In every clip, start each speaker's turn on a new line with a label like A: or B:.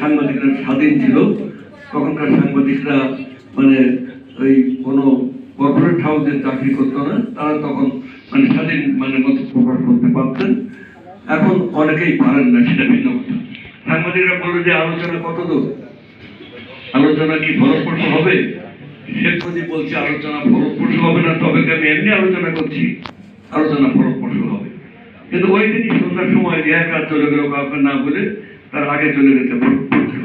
A: সাংবাদিকরা স্বাধীন ছিল। তখনকার সাংবাদিকরা মানে ওই কোনো কর্পোরেট হাউসে চাকরি করতো না। তারা তখন মানে স্বাধীন মানে মত প্রকাশ করতে পারতেন। এখন অনেকেই পারেন না, সেটা ভিন্ন কথা। সাংবাদিকরা বলল যে, আলোচনা কত দূর? আলোচনা কি ফলপ্রসূ হবে? শেখ মুজিব বলছে, আলোচনা ফলপ্রসূ হবে না, তবে কি আমি এমনি আলোচনা করছি? আলোচনা ফলপ্রসূ হবে। কিন্তু ওই দিনই সন্ধ্যার সময় রিহার কাজ চলে গেল কাউকে না বলে তার আগে চলে পড়ছিল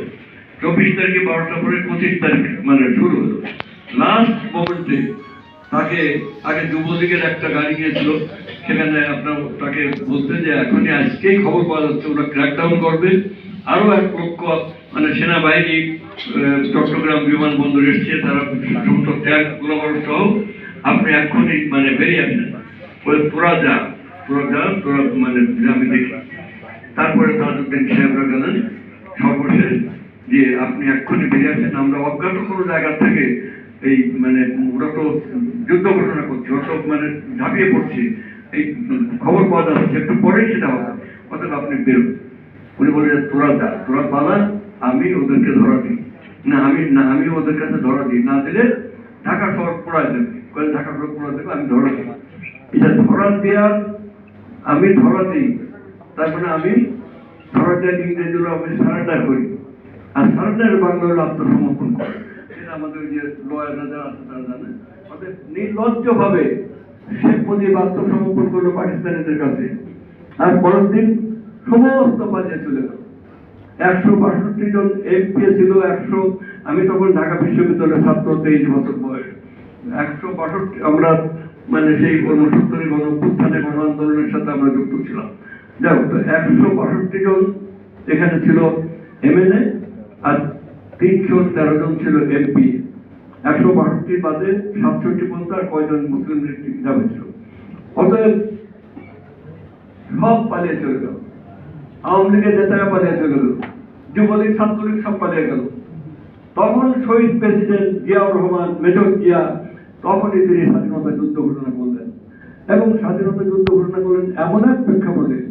A: চব্বিশ তারিখে বারোটা পরে পঁচিশ তারিখ মানে শুরু হলো। লাস্ট মোমেন্টে তাকে আগে যুবলীগের একটা গাড়ি গিয়েছিল সেখানে আপনার তাকে বলতে যে, এখনই আজকেই খবর পাওয়া যাচ্ছে, ওরা ক্র্যাকডাউন করবে। আরও এক লক্ষ মানে সেনাবাহিনী চট্টগ্রাম বিমানবন্দর এসছে, তারা সমস্ত ট্যাগ গ্লোবাল সহ আপনি এখনই মানে বেরিয়ে আসেন। ওই তোরা যা তোরা যা মানে দেখি তারপরে তাজউদ্দিন সাহেবরা গেলেন। সর্বশেষ যে আপনি এক্ষুনি বেরিয়ে আসেন, আমরা অজ্ঞাত কোনো জায়গা থেকে এই মানে ওরা তো যুদ্ধ ঘোষণা করছে ওরা মানে ঝাঁপিয়ে পড়ছে, এই খবর পাওয়া যাচ্ছে একটু পরেই সেটা হবে। অর্থাৎ আপনি বেরোন। উনি বলে যে তোরা যা, তোরা পালা, আমি ওদেরকে ধরা দিই। না, আমি না, আমি ওদের কাছে ধরা দিই। না দিলে ঢাকা শহর পড়ায় দেবে। কয়ে ঢাকা শহর পড়ায় দেবে, আমি ধরা দিই এটা ধরা দেওয়ার আমি ধরা দিই। তার মানে আমি দেওয়ার হলো আমি সারেন্ডার করি। আর সারেন্ডার বাংলা হলো আত্মসমর্পণ আমাদের যে লয়াররা যারা আছে তারা জানে। অর্থাৎ নির্লজ্জ ভাবে শেখ মুজিব আত্মসমর্পণ করল পাকিস্তানিদের কাছে। আর পরের দিন সমস্ত বাজে চলে গেল। একশো বাষট্টি জন ছিল, একশো, আমি তখন ঢাকা বিশ্ববিদ্যালয়ের ছাত্র, তেইশ বছর বয়স। একশো বাষট্টি, আমরা মানে সেই গণসত্তরের গণ উত্থানে গণ আন্দোলনের সাথে আমরা যুক্ত ছিলাম। একশো বাষট্টি জন এখানে ছিল এমএলএ আর তিনশো তেরো জন ছিল এমপি একশো বাষট্টি বাদে সাতষট্টি পর্যন্ত আর কয়জন মুসলিম লীগ যাবে ছিল অতএব সব পালিয়ে চলে গেল। আওয়ামী লীগের নেতারা পালিয়ে চলে গেল। যুবলীগ, ছাত্রলীগ সব পালিয়ে গেল। তখন শহীদ প্রেসিডেন্ট জিয়াউর রহমান, মেজর জিয়া, তখনই তিনি স্বাধীনতা যুদ্ধ ঘোষণা করলেন। এবং স্বাধীনতা যুদ্ধ ঘোষণা করলেন এমন এক প্রেক্ষাপটে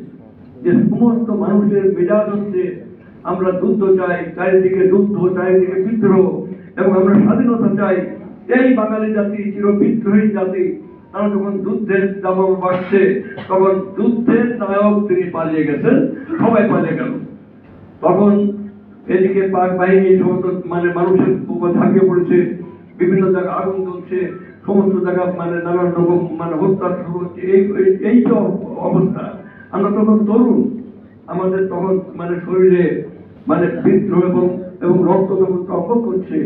A: যে সমস্ত মানুষের মেজাজ হচ্ছে, আমরা যুদ্ধ চাই, চারিদিকে যুদ্ধ, চারিদিকে বিদ্রোহ, এবং আমরা স্বাধীনতা চাই। এই বাঙালি জাতি চির বিদ্রোহী জাতি। তারা যখন যুদ্ধের দাবাব বাড়ছে, তখন যুদ্ধের নায়ক তিনি পালিয়ে গেছেন, সবাই পালিয়ে গেল। তখন এদিকে পাক বাহিনী সমস্ত মানে মানুষের ঝাঁপিয়ে পড়েছে, বিভিন্ন জায়গায় আগুন জ্বলছে, সমস্ত জায়গা মানে নানান রকম মানে হত্যা শুরু হচ্ছে। এই এই- তো অবস্থা। আমরা তখন তরুণ। আমাদের তখন মানে শরীরে মানে বিদ্রোহ এবং এবং রক্ত তখন টপক করছে